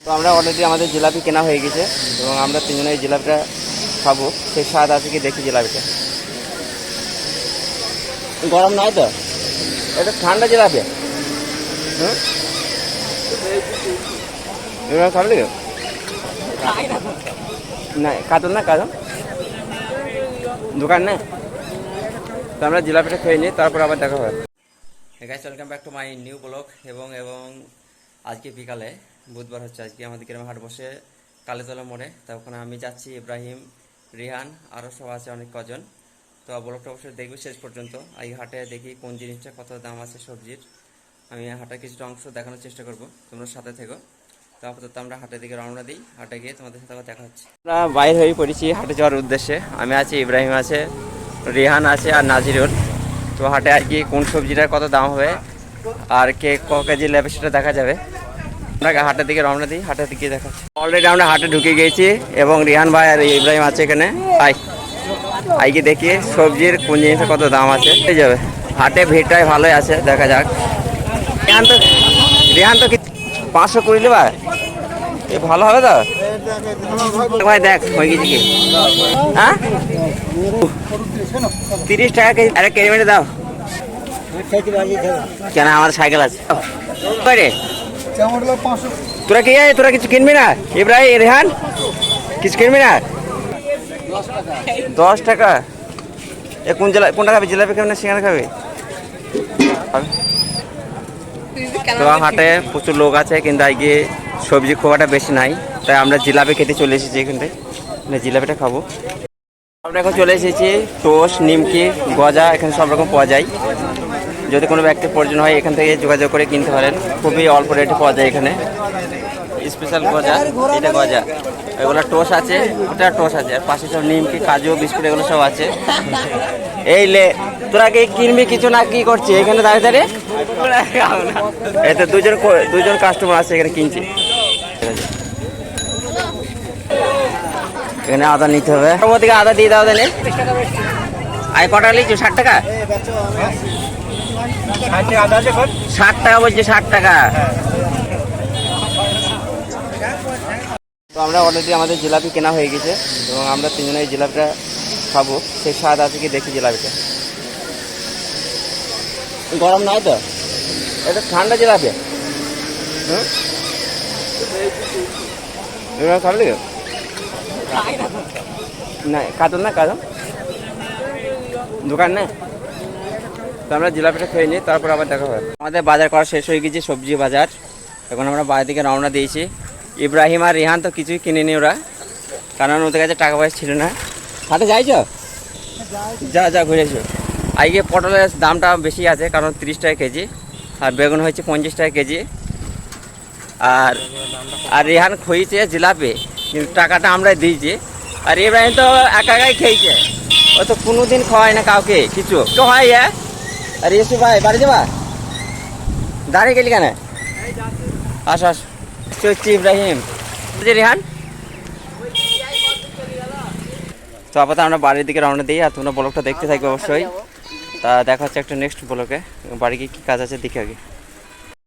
তো আমরা অলরেডি আমাদের জিলাপি কেনা হয়ে গেছে এবং আমরা তিনজনে এই জিলাপিটা খাব। সেই স্বাদ আছে কি দেখি জিলাপিটা গরম নয় তো? এটা ঠান্ডা জিলাপি। হুম? এবার খাবে? না কাতল না কাতল। দোকান না? তো আমরা জিলাপিটা খেয়ে নিই তারপর আবার দেখা হবে। Guys welcome back to my new blog এবং এবং আজকে বিকালে বুধবার হচ্ছে আজকে আমাদের গ্রামে হাট বসে কালীতলা মোড়ে। তা ওখানে আমি যাচ্ছি, ইব্রাহিম, রিহান আরও সব আছে অনেক কজন। তো ব্লগটা অবশ্যই দেখবে শেষ পর্যন্ত। এই হাটে দেখি কোন জিনিসটা কত দাম আছে সবজির। আমি হাটের কিছুটা অংশ দেখানোর চেষ্টা করব, তোমরা সাথে থেকো। তো আপাতত আমরা হাটের দিকে রওনা দিই, হাটে গিয়ে তোমাদের সাথে আবার দেখা হচ্ছে। আমরা বাইর হয়ে পড়েছি হাটে যাওয়ার উদ্দেশ্যে। আমি আছি, ইব্রাহিম আছে, রিহান আছে আর নাজিরুল। তো হাটে আর কি কোন সবজিটার কত দাম হবে, আর কে ক কেজি নেবে সেটা দেখা যাবে। আমরা হাটের দিকে রওনা দিই, হাটের দিকে দেখাচ্ছি। অলরেডি আমরা হাটে ঢুকে গিয়েছি এবং রিহান ভাই আর ইব্রাহিম আছে এখানে। আই আইকে দেখি সবজির কোন জিনিসের কত দাম আছে। হয়ে যাবে হাটে ভিড়টাই ভালোই আছে, দেখা যাক। রিহান তো রিহান তো কি পাঁচশো কুড়ি নেবা এ ভালো হবে তো? ভাই দেখ, হয়ে গেছে কি? হ্যাঁ? তিরিশ টাকা কেজি, আরে কেজি দাও। কেন আমার সাইকেল আছে? রে? তোরা কি আছে? তোরা কিছু কিনবি না? ইব্রাহিম, রেহান, কিছু কিনবি না? দশ টাকা। এ কোন জেলা কোনটা খাবে? জিলাপি খাবে না সিঙ্গারা খাবে? তো হাটে প্রচুর লোক আছে, কিন্তু আজকে সবজি খুব একটা বেশি নাই। তাই আমরা জিলাপি খেতে চলে এসেছি মানে জিলাপিটা খাব। আমরা এখন চলে এসেছি, টোস্ট, নিমকি, গজা, এখানে সব রকম পাওয়া যায়। যদি কোনো ব্যক্তির প্রয়োজন হয়, এখান থেকে যোগাযোগ করে কিনতে পারেন। খুবই অল্প রেটে পাওয়া যায় এখানে। স্পেশাল গজা, এটা গজা। এগুলো টোস আছে ওটা টোস আছে। আর পাশে সব নিমকি, কাজু, বিস্কুট, এগুলো সব আছে। এই লে, তোরা কি কিনবি কিছু না কি করছিস? এখানে দাঁড়িয়ে দাঁড়িয়ে? এই তো দুজন দুজন কাস্টমার আছে এখানে কিনছি। এখানে আদা নিতে হবে। থেকে আদা দিয়ে দাও তাহলে। আই কটা লিচু ষাট টাকা? ষাট টাকা বলছি ষাট টাকা। তো আমরা অলরেডি আমাদের জিলাপি কেনা হয়ে গেছে এবং আমরা তিনজনে এই জিলাপিটা খাব। সেই স্বাদ আছে কি দেখি জিলাপিটা গরম নয় তো? এটা ঠান্ডা জিলাপি। হুম? এবার খাবে না কাতল না কাতল। দোকান না তো আমরা জিলাপিটা খেয়ে নিই, তারপর আবার দেখা হবে। আমাদের বাজার করা শেষ হয়ে গেছে সবজি বাজার। এখন আমরা বাইরে দিকে রওনা দিয়েছি। ইব্রাহিম আর রিহান তো কিছুই কিনেনি ওরা, কারণ ওদের কাছে টাকা পয়সা ছিল না। হাতে যাইছ? যা যা ঘুরে এসো আজকে পটলের দামটা বেশি আছে, কারণ তিরিশ টাকা কেজি। আর বেগুন হয়েছে পঞ্চাশ টাকা কেজি। আর আর রেহান খইছে জিলাপি, কিন্তু টাকাটা আমরা দিয়েছি। আর ইব্রাহিম তো একা একাই খেয়েছে। ও তো কোনোদিন খাওয়ায় না কাউকে, কিছু। তো হয় ইয়ে আর ইসু ভাই বাড়ি যাবা? দাঁড়িয়ে গেলি কেন? আস আস। হচ্ছে ইব্রাহিম। রিহান রেহান। তো আপাতত আমরা বাড়ির দিকে রওনা দিই আর তোমরা ব্লগটা দেখতে থাকবে অবশ্যই। তা দেখা হচ্ছে একটা নেক্সট ব্লকে বাড়ি গিয়ে কী কাজ আছে দেখে আগে।